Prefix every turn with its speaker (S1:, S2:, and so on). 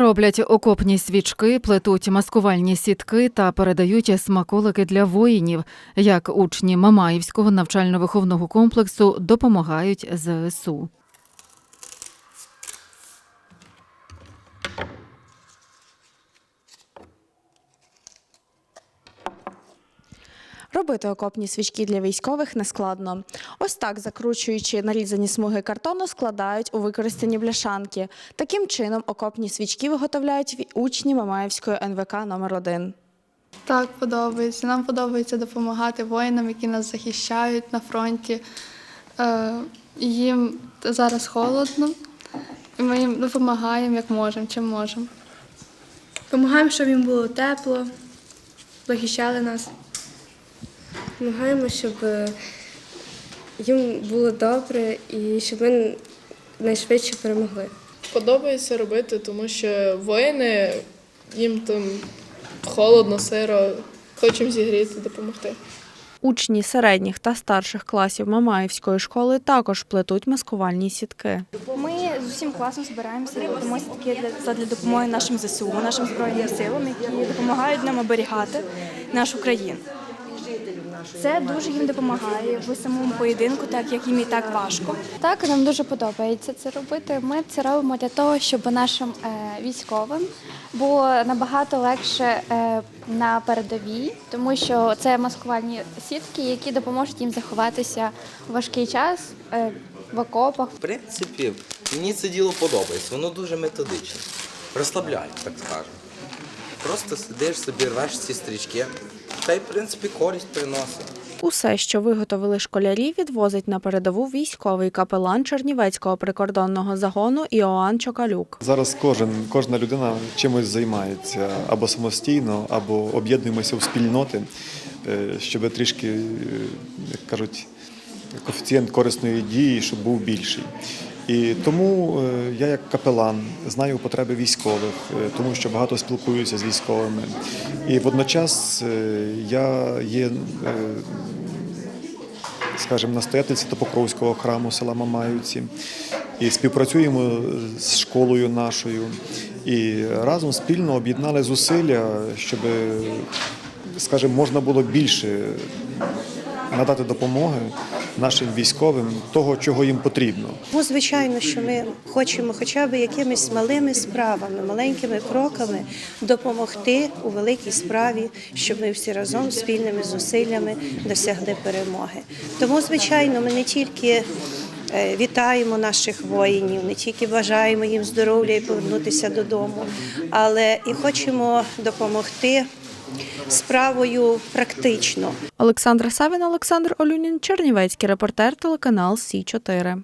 S1: Роблять окопні свічки, плетуть маскувальні сітки та передають смаколики для воїнів, як учні Мамаївського навчально-виховного комплексу допомагають ЗСУ.
S2: Робити окопні свічки для військових нескладно. Ось так, закручуючи нарізані смуги картону, складають у використані бляшанки. Таким чином, окопні свічки виготовляють учні Мамаївської НВК номер 1
S3: Так, подобається. Нам подобається допомагати воїнам, які нас захищають на фронті. Е, їм зараз холодно, і ми їм допомагаємо як можемо, чим можемо.
S4: Помагаємо, щоб їм було тепло, захищали нас.
S5: Намагаємо, щоб е, їм було добре і щоб ми найшвидше перемогли.
S6: Подобається робити, тому що воїни їм там холодно, сиро, хочемо зігріти, допомогти.
S2: Учні середніх та старших класів Мамаївської школи також плетуть маскувальні сітки.
S7: Ми з усім класом збираємося і робимо сітки для задля допомоги нашим ЗСУ, нашим збройним силам, які допомагають нам оберігати нашу країну. Це дуже їм допомагає в самому поєдинку, так як їм і так важко.
S8: Так, нам дуже подобається це робити. Ми це робимо для того, щоб нашим е, військовим було набагато легше е, на передовій, тому що це маскувальні сітки, які допоможуть їм заховатися у важкий час е, в окопах.
S9: В принципі, мені це діло подобається, воно дуже методичне. Розслабляє, так скажемо. Просто сидиш собі, рвеш ці стрічки, та й, в принципі, користь приносить.
S2: Усе, що виготовили школярі, відвозить на передову військовий капелан Чернівецького прикордонного загону Іоанн Чокалюк.
S10: Зараз кожен, кожна людина чимось займається або самостійно, або об'єднуємося в спільноти, е, щоб трішки, е, як кажуть, коефіцієнт корисної дії, щоб був більший. І тому е, я як капелан знаю потреби військових, е, тому що багато спілкуюся з військовими. І водночас е, я є скажімо, настоятельці Топокровського храму села Мамаївці. І співпрацюємо з школою нашою. І разом спільно об'єднали зусилля, щоб, скажімо, можна було більше надати допомоги нашим військовим того, чого їм потрібно.
S11: Ну, звичайно, що ми хочемо хоча б якимись малими справами, маленькими кроками допомогти у великій справі, щоб ми всі разом спільними зусиллями досягли перемоги. Тому, звичайно, ми не тільки е, вітаємо наших воїнів, не тільки бажаємо їм здоров'я і повернутися додому, але і хочемо допомогти справою практично.
S2: Олександра Савін, Олександр Олюнін, Чернівецький репортер, телеканал Сі 4